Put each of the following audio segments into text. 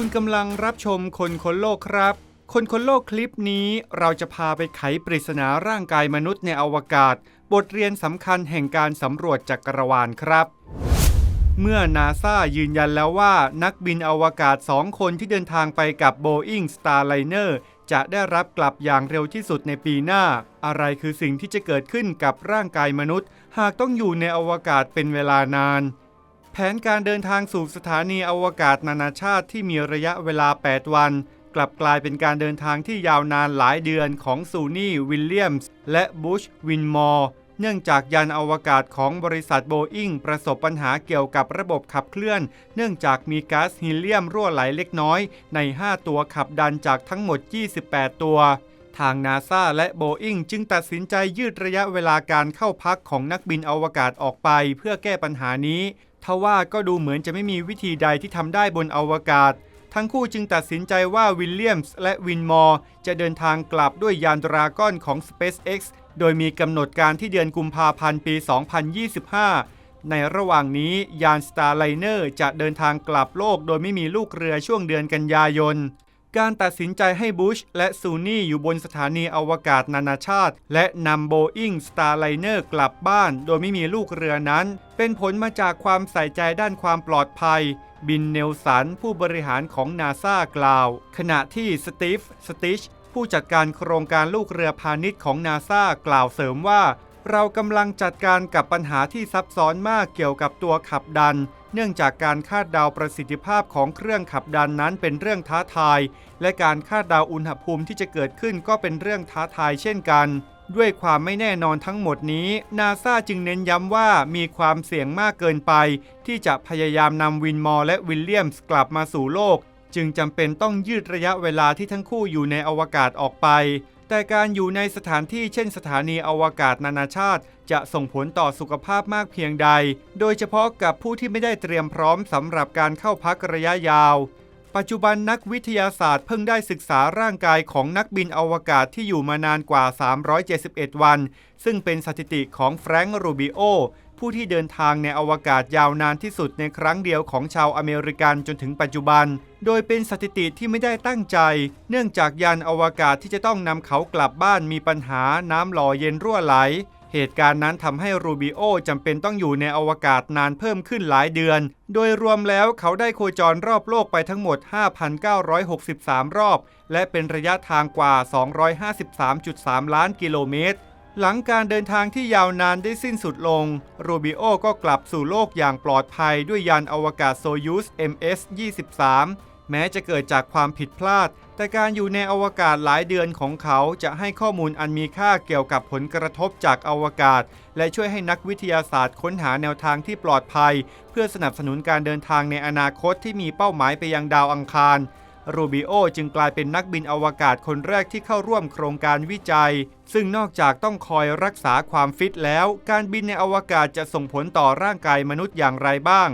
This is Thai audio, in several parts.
คุณกำลังรับชมคนคนโลกครับ คนคนโลกคลิปนี้เราจะพาไปไขปริศนาร่างกายมนุษย์ในอวกาศ บทเรียนสำคัญแห่งการสำรวจจักรวาลครับ เมื่อนาซายืนยันแล้วว่านักบินอวกาศสองคนที่เดินทางไปกับ Boeing Starliner จะได้รับกลับอย่างเร็วที่สุดในปีหน้า อะไรคือสิ่งที่จะเกิดขึ้นกับร่างกายมนุษย์ หากต้องอยู่ในอวกาศเป็นเวลานาน แผนการเดินทางสู่สถานีอวกาศนานาชาติที่มีระยะเวลา 8 วัน กลับกลายเป็นการเดินทางที่ยาวนานหลายเดือนของซูนี่วิลเลียมส์และบุชวินมอร์เนื่องจากยานอวกาศของบริษัทโบอิงประสบปัญหาเกี่ยวกับระบบขับเคลื่อน เนื่องจากมีก๊าซฮีเลียมรั่วไหลเล็กน้อย ใน 5 ตัวขับดันจากทั้งหมด 28 ตัว ทางนาซาและโบอิงจึงตัดสินใจยืดระยะเวลาการเข้าพักของนักบินอวกาศออกไปเพื่อแก้ปัญหานี้ ทว่าก็ดูเหมือนจะไม่มีวิธีใดที่ทำได้บนอวกาศ ทั้งคู่จึงตัดสินใจว่าวิลเลียมส์และวินมอร์จะเดินทางกลับด้วยยานดราก้อนของ SpaceX โดยมีกำหนดการที่เดือนกุมภาพันธ์ปี 2025 ในระหว่างนี้ยาน Starliner จะเดินทางกลับโลกโดยไม่มีลูกเรือช่วงเดือนกันยายน การตัดสินใจให้บุชและซูนี่อยู่บนสถานีอวกาศนานาชาติ และนำโบอิงสตาร์ไลเนอร์กลับบ้าน โดยไม่มีลูกเรือนั้น เป็นผลมาจากความใส่ใจด้านความปลอดภัย บินเนลสัน ผู้บริหารของนาซากล่าว ขณะที่สตีฟสติชผู้จัดการโครงการลูกเรือพาณิชย์ของนาซากล่าวเสริมว่า เรากำลังจัดการกับปัญหาที่ซับซ้อนมากเกี่ยวกับตัวขับดัน เนื่องจากการคาดเดาประสิทธิภาพของเครื่องขับดันนั้นเป็นเรื่องท้าทาย และการคาดเดาอุณหภูมิที่จะเกิดขึ้นก็เป็นเรื่องท้าทายเช่นกัน ด้วยความไม่แน่นอนทั้งหมดนี้นาซาจึงเน้นย้ำว่ามีความเสี่ยงมากเกินไป ที่จะพยายามนำวินมอร์และวิลเลียมส์กลับมาสู่โลก จึงจำเป็นต้องยืดระยะเวลาที่ทั้งคู่อยู่ในอวกาศออกไป แต่การอยู่ในสถานที่เช่นสถานีอวกาศนานาชาติ จะส่งผลต่อสุขภาพมากเพียงใด โดยเฉพาะกับผู้ที่ไม่ได้เตรียมพร้อมสำหรับการเข้าพักระยะยาว ปัจจุบันนักวิทยาศาสตร์เพิ่งได้ศึกษาร่างกายของนักบินอวกาศที่อยู่มานานกว่า 371 วัน ซึ่งเป็นสถิติของแฟรงค์ รูบิโอ ผู้ที่เดินทางในอวกาศยาวนานที่สุดในครั้งเดียวของชาวอเมริกันจนถึงปัจจุบัน โดยเป็นสถิติที่ไม่ได้ตั้งใจ เนื่องจากยานอวกาศที่จะต้องนำเขากลับบ้านมีปัญหาน้ำหล่อเย็นรั่วไหล เหตุการณ์นั้นทำให้รูบิโอจำเป็นต้องอยู่ในอวกาศนานเพิ่มขึ้นหลายเดือน โดยรวมแล้วเขาได้โคจรรอบโลกไปทั้งหมด 5,963 รอบ และเป็นระยะทางกว่า 253.3 ล้านกิโลเมตร หลังการเดินทางที่ยาวนานได้สิ้นสุดลง โรบิโอก็กลับสู่โลกอย่างปลอดภัยด้วยยานอวกาศโซยูส MS-23 แม้จะเกิดจากความผิดพลาด แต่การอยู่ในอวกาศหลายเดือนของเขาจะให้ข้อมูลอันมีค่าเกี่ยวกับผลกระทบจากอวกาศ และช่วยให้นักวิทยาศาสตร์ค้นหาแนวทางที่ปลอดภัย เพื่อสนับสนุนการเดินทางในอนาคตที่มีเป้าหมายไปยังดาวอังคาร รูบิโอจึงกลายเป็นนักบินอวกาศคนแรกที่เข้าร่วมโครงการวิจัย ซึ่งนอกจากต้องคอยรักษาความฟิตแล้ว การบินในอวกาศจะส่งผลต่อร่างกายมนุษย์อย่างไรบ้าง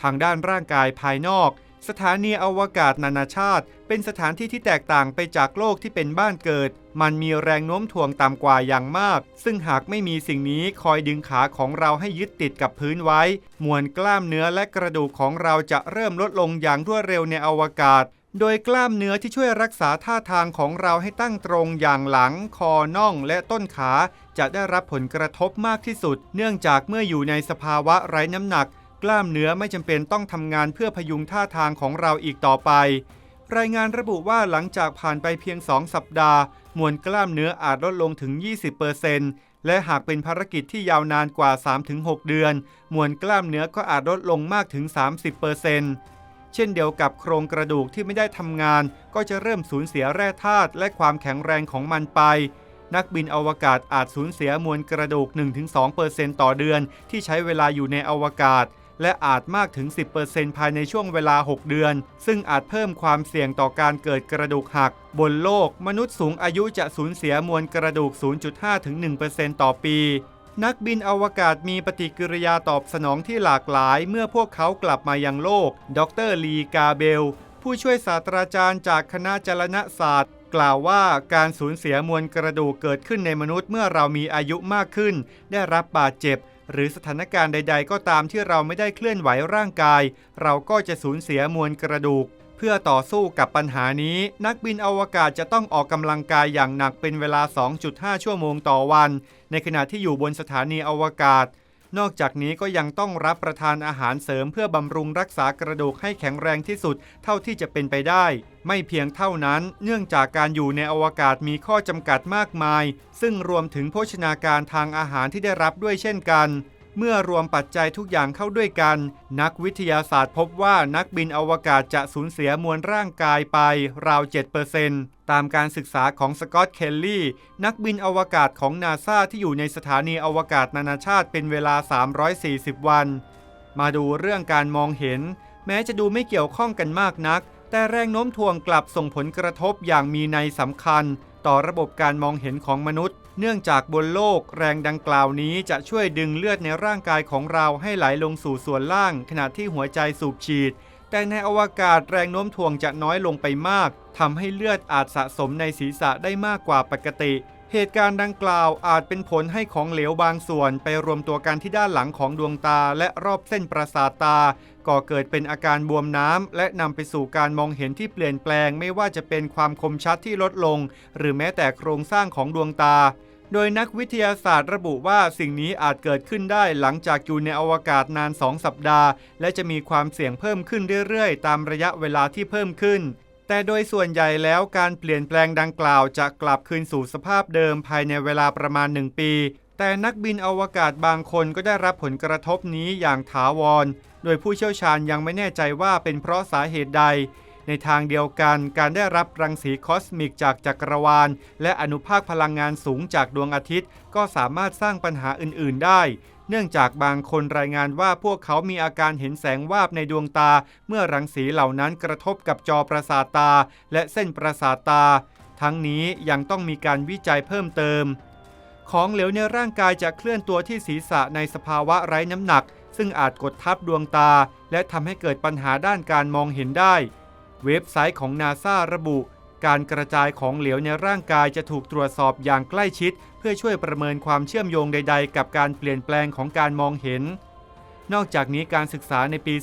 ทางด้านร่างกายภายนอก สถานีอวกาศนานาชาติ เป็นสถานที่ที่แตกต่างไปจากโลกที่เป็นบ้านเกิด มันมีแรงโน้มถ่วงต่ำกว่าอย่างมาก ซึ่งหากไม่มีสิ่งนี้คอยดึงขาของเราให้ยึดติดกับพื้นไว้ มวลกล้ามเนื้อและกระดูกของเราจะเริ่มลดลงอย่างรวดเร็วในอวกาศ โดยกล้ามเนื้อที่ช่วยรักษาท่าทางของเราให้ตั้งตรงอย่างหลัง คอน่องและต้นขา จะได้รับผลกระทบมากที่สุด เนื่องจากเมื่ออยู่ในสภาวะไร้น้ำหนัก กล้ามเนื้อไม่จำเป็นต้องทำงานเพื่อพยุงท่าทางของเราอีกต่อไป รายงานระบุว่าหลังจากผ่านไปเพียง 2 สัปดาห์ มวลกล้ามเนื้ออาจลดลงถึง 20%และหากเป็นภารกิจที่ยาวนานกว่า 3-6 เดือน มวลกล้ามเนื้อก็อาจลดลงมากถึง 30% เช่นเดียวกับโครงกระดูกที่ไม่ได้ทำงาน ก็จะเริ่มสูญเสียแร่ธาตุและความแข็งแรงของมันไป นักบินอวกาศอาจสูญเสียมวลกระดูก 1-2%ต่อเดือน ที่ใช้เวลาอยู่ในอวกาศ และอาจมากถึง 10%ภายในช่วงเวลา 6 เดือน ซึ่งอาจเพิ่มความเสี่ยงต่อการเกิดกระดูกหัก บนโลก มนุษย์สูงอายุจะสูญเสียมวลกระดูก 0.5-1%ต่อปี นักบินอวกาศมีปฏิกิริยาตอบสนองที่หลากหลายเมื่อพวกเขากลับมายังโลก ดรลีกาเบล ผู้ช่วยศาสตราจารย์จากคณะจรณศาสตร์ กล่าวว่าการสูญเสียมวลกระดูกเกิดขึ้นในมนุษย์เมื่อเรามีอายุมากขึ้น ได้รับบาดเจ็บ หรือสถานการณ์ใด ๆ ก็ตามที่เราไม่ได้เคลื่อนไหวร่างกาย เราก็จะสูญเสียมวลกระดูก เพื่อต่อสู้กับปัญหานี้ นักบินอวกาศจะต้องออกกำลังกายอย่างหนักเป็นเวลา 2.5 ชั่วโมงต่อวัน ในขณะที่อยู่บนสถานีอวกาศ นอกจากนี้ก็ยังต้องรับประทานอาหารเสริมเพื่อบำรุงรักษากระดูกให้แข็งแรงที่สุด เท่าที่จะเป็นไปได้ ไม่เพียงเท่านั้น เนื่องจากการอยู่ในอวกาศมีข้อจำกัดมากมาย ซึ่งรวมถึงโภชนาการทางอาหารที่ได้รับด้วยเช่นกัน เมื่อรวมปัจจัยทุกอย่างเข้าด้วยกัน นักวิทยาศาสตร์พบว่านักบินอวกาศจะสูญเสียมวลร่างกายไปราว 7%ตามการศึกษาของสกอตเคลลี่ นักบินอวกาศของนาซาที่อยู่ในสถานีอวกาศนานาชาติเป็นเวลา 340 วัน มาดูเรื่องการมองเห็น แม้จะดูไม่เกี่ยวข้องกันมากนัก แต่แรงโน้มถ่วงกลับส่งผลกระทบอย่างมีในยสำคัญ ต่อระบบการมองเห็นของมนุษย์ เนื่องจากบนโลกแรงดังกล่าวนี้จะช่วยดึงเลือดในร่างกายของเราให้ไหลลงสู่ส่วนล่าง ขณะที่หัวใจสูบฉีด แต่ในอวกาศแรงโน้มถ่วงจะน้อยลงไปมากทำให้เลือดอาจสะสมในศีรษะได้มากกว่าปกติ เหตุการณ์ดังกล่าวอาจเป็นผลให้ของเหลวบางส่วนไปรวมตัวกันที่ด้านหลังของดวงตาและรอบเส้นประสาทตา ก่อเกิดเป็นอาการบวมน้ำ และนำไปสู่การมองเห็นที่เปลี่ยนแปลง ไม่ว่าจะเป็นความคมชัดที่ลดลง หรือแม้แต่โครงสร้างของดวงตา โดยนักวิทยาศาสตร์ระบุว่าสิ่งนี้อาจเกิดขึ้นได้หลังจากอยู่ในอวกาศนาน 2 สัปดาห์ และจะมีความเสี่ยงเพิ่มขึ้นเรื่อยๆ ตามระยะเวลาที่เพิ่มขึ้น แต่โดยส่วนใหญ่แล้วการเปลี่ยนแปลงดังกล่าวจะกลับคืนสู่สภาพเดิมภายในเวลาประมาณ 1 ปี แต่นักบินอวกาศบางคนก็ได้รับผลกระทบนี้อย่างถาวร โดยผู้เชี่ยวชาญยังไม่แน่ใจว่าเป็นเพราะสาเหตุใด ในทางเดียวกันการได้รับรังสีคอสมิกจากจักรวาล และอนุภาคพลังงานสูงจากดวงอาทิตย์ ก็สามารถสร้างปัญหาอื่น ๆ ได้ เนื่องจากบางคนรายงานว่าพวกเขามีอาการเห็นแสงวาบในดวงตา เมื่อรังสีเหล่านั้นกระทบกับจอประสาทตา และเส้นประสาทตา ทั้งนี้ยังต้องมีการวิจัยเพิ่มเติม ของเหลวในร่างกายจะเคลื่อนตัวที่ศีรษะในสภาวะไร้น้ำหนัก ซึ่งอาจกดทับดวงตา และทำให้เกิดปัญหาด้านการมองเห็นได้ เว็บไซต์ของนาซาระบุ การกระจายของเหลวในร่างกายจะถูกตรวจสอบอย่างใกล้ชิด เพื่อช่วยประเมินความเชื่อมโยงใด ๆ กับการเปลี่ยนแปลงของการมองเห็น นอกจากนี้การศึกษาในปี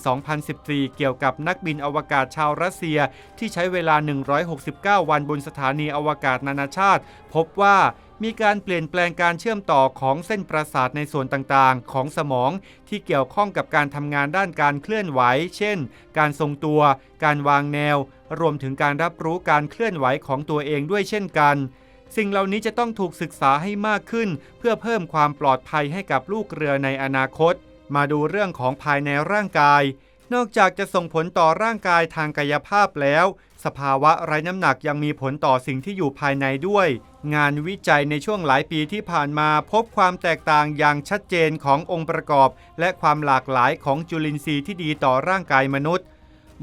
2014 เกี่ยวกับนักบินอวกาศชาวรัสเซีย ที่ใช้เวลา 169 วันบนสถานีอวกาศนานาชาติ พบว่า มีการเปลี่ยนแปลงการเชื่อมต่อของเส้นประสาทในส่วนต่างๆ ของสมองที่เกี่ยวข้องกับการทำงานด้านการเคลื่อนไหว เช่น การทรงตัว การวางแนว รวมถึงการรับรู้การเคลื่อนไหวของตัวเองด้วยเช่นกันสิ่งเหล่านี้จะต้องถูกศึกษาให้มากขึ้น เพื่อเพิ่มความปลอดภัยให้กับลูกเรือในอนาคต มาดูเรื่องของภายในร่างกาย นอกจากจะส่งผลต่อร่างกายทางกายภาพแล้ว สภาวะไร้น้ำหนักยังมีผลต่อสิ่งที่อยู่ภายในด้วย งานวิจัยในช่วงหลายปีที่ผ่านมาพบความแตกต่างอย่างชัดเจนขององค์ประกอบ และความหลากหลายของจุลินทรีย์ที่ดีต่อร่างกายมนุษย์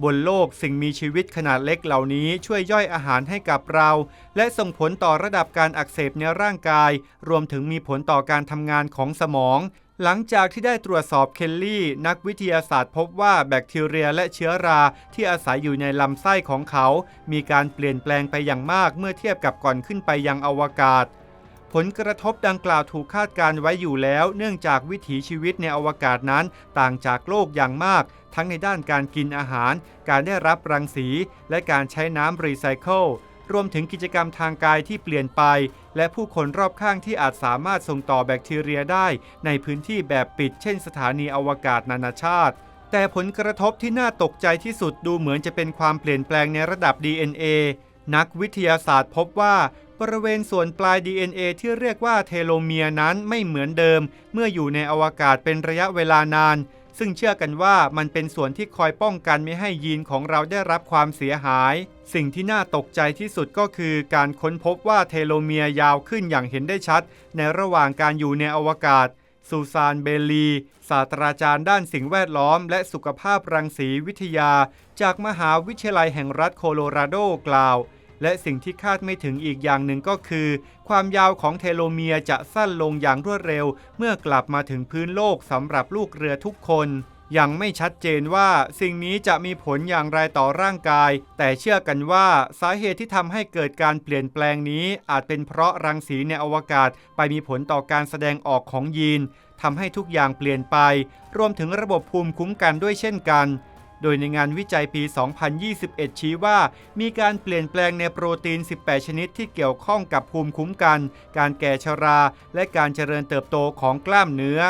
บนโลกสิ่งมีชีวิตขนาดเล็กเหล่านี้ช่วยย่อยอาหารให้กับเรา และส่งผลต่อระดับการอักเสบในร่างกาย รวมถึงมีผลต่อการทำงานของสมอง หลังจากที่ได้ตรวจสอบเคลลี่ นักวิทยาศาสตร์พบว่าแบคทีเรียและเชื้อราที่อาศัยอยู่ในลำไส้ของเขา มีการเปลี่ยนแปลงไปอย่างมากเมื่อเทียบกับก่อนขึ้นไปยังอวกาศ ผลกระทบดังกล่าวถูกคาดการไว้อยู่แล้ว เนื่องจากวิถีชีวิตในอวกาศนั้นต่างจากโลกอย่างมาก ทั้งในด้านการกินอาหาร การได้รับรังสี และการใช้น้ำรีไซเคิล รวมถึงกิจกรรมทางกายที่เปลี่ยนไป และผู้คนรอบข้างที่อาจสามารถส่งต่อแบคทีเรียได้ ในพื้นที่แบบปิด เช่นสถานีอวกาศนานาชาติ แต่ผลกระทบที่น่าตกใจที่สุดดูเหมือนจะเป็นความเปลี่ยนแปลงในระดับ DNA นักวิทยาศาสตร์พบว่าบริเวณส่วนปลาย DNA ที่เรียกว่าเทโลเมียร์นั้นไม่เหมือนเดิม เมื่ออยู่ในอวกาศเป็นระยะเวลานาน ซึ่งเชื่อกันว่ามันเป็นส่วนที่คอยป้องกันไม่ให้ยีนของเราได้รับความเสียหาย สิ่งที่น่าตกใจที่สุดก็คือการค้นพบว่าเทโลเมียยาวขึ้นอย่างเห็นได้ชัด ในระหว่างการอยู่ในอวกาศซูซานเบลลีศาสตราจารย์ด้านสิ่งแวดล้อม และสุขภาพรังสีวิทยา จากมหาวิทยาลัยแห่งรัฐโคโลราโดกล่าว และสิ่งที่คาดไม่ถึงอีกอย่างหนึ่งก็คือ ความยาวของเทโลเมียร์จะสั้นลงอย่างรวดเร็ว เมื่อกลับมาถึงพื้นโลกสำหรับลูกเรือทุกคน ยังไม่ชัดเจนว่าสิ่งนี้จะมีผลอย่างไรต่อร่างกาย แต่เชื่อกันว่าสาเหตุที่ทำให้เกิดการเปลี่ยนแปลงนี้ อาจเป็นเพราะรังสีในอวกาศ ไปมีผลต่อการแสดงออกของยีนทำให้ทุกอย่างเปลี่ยนไป รวมถึงระบบภูมิคุ้มกันด้วยเช่นกัน โดยในงานวิจัยปี 2021 ชี้ว่า มีการเปลี่ยนแปลงในโปรตีน 18 ชนิดที่เกี่ยวข้องกับภูมิคุ้มกัน การแก่ชรา และการเจริญเติบโตของกล้ามเนื้อ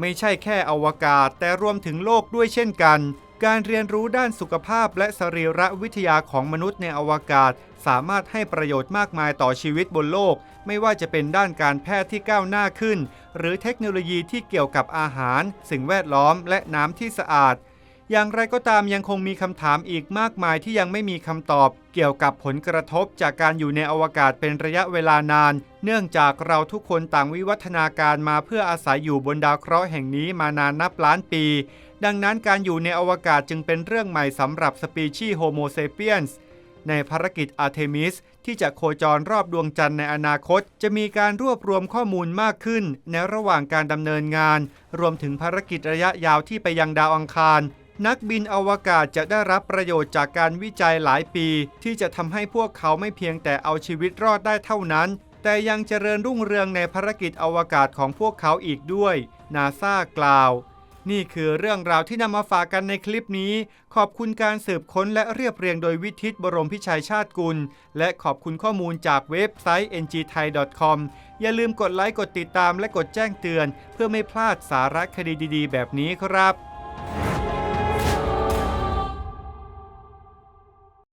ไม่ใช่แค่อวกาศ แต่รวมถึงโลกด้วยเช่นกันการเรียนรู้ด้านสุขภาพและสรีรวิทยาของมนุษย์ในอวกาศ สามารถให้ประโยชน์มากมายต่อชีวิตบนโลก ไม่ว่าจะเป็นด้านการแพทย์ที่ก้าวหน้าขึ้น หรือเทคโนโลยีที่เกี่ยวกับอาหาร สิ่งแวดล้อมและน้ำที่สะอาด อย่างไรก็ตามยังคงมีคำถามอีกมากมายที่ยังไม่มีคำตอบ เกี่ยวกับผลกระทบจากการอยู่ในอวกาศเป็นระยะเวลานาน เนื่องจากเราทุกคนต่างวิวัฒนาการมาเพื่ออาศัยอยู่บนดาวเคราะห์แห่งนี้มานานนับล้านปี ดังนั้นการอยู่ในอวกาศจึงเป็นเรื่องใหม่สำหรับสปีชีส์โฮโมเซเปียนส์ในภารกิจอาร์เทมิสที่จะโคจรรอบดวงจันทร์ในอนาคต จะมีการรวบรวมข้อมูลมากขึ้น ในระหว่างการดำเนินงาน รวมถึงภารกิจระยะยาวที่ไปยังดาวอังคาร นักบินอวกาศจะได้รับประโยชน์จากการวิจัยหลายปี ที่จะทำให้พวกเขาไม่เพียงแต่เอาชีวิตรอดได้เท่านั้น แต่ยังเจริญรุ่งเรืองในภารกิจอวกาศของพวกเขาอีกด้วย นาซากล่าว นี่คือเรื่องราวที่นำมาฝากกันในคลิปนี้ ขอบคุณการสืบค้นและเรียบเรียงโดยวิทิตบรมพิชัยชาติกุล และขอบคุณข้อมูลจากเว็บไซต์ ngthai.com อย่าลืมกดไลค์กดติดตามและกดแจ้งเตือน เพื่อไม่พลาดสาระคดีดี ๆ แบบนี้ครับ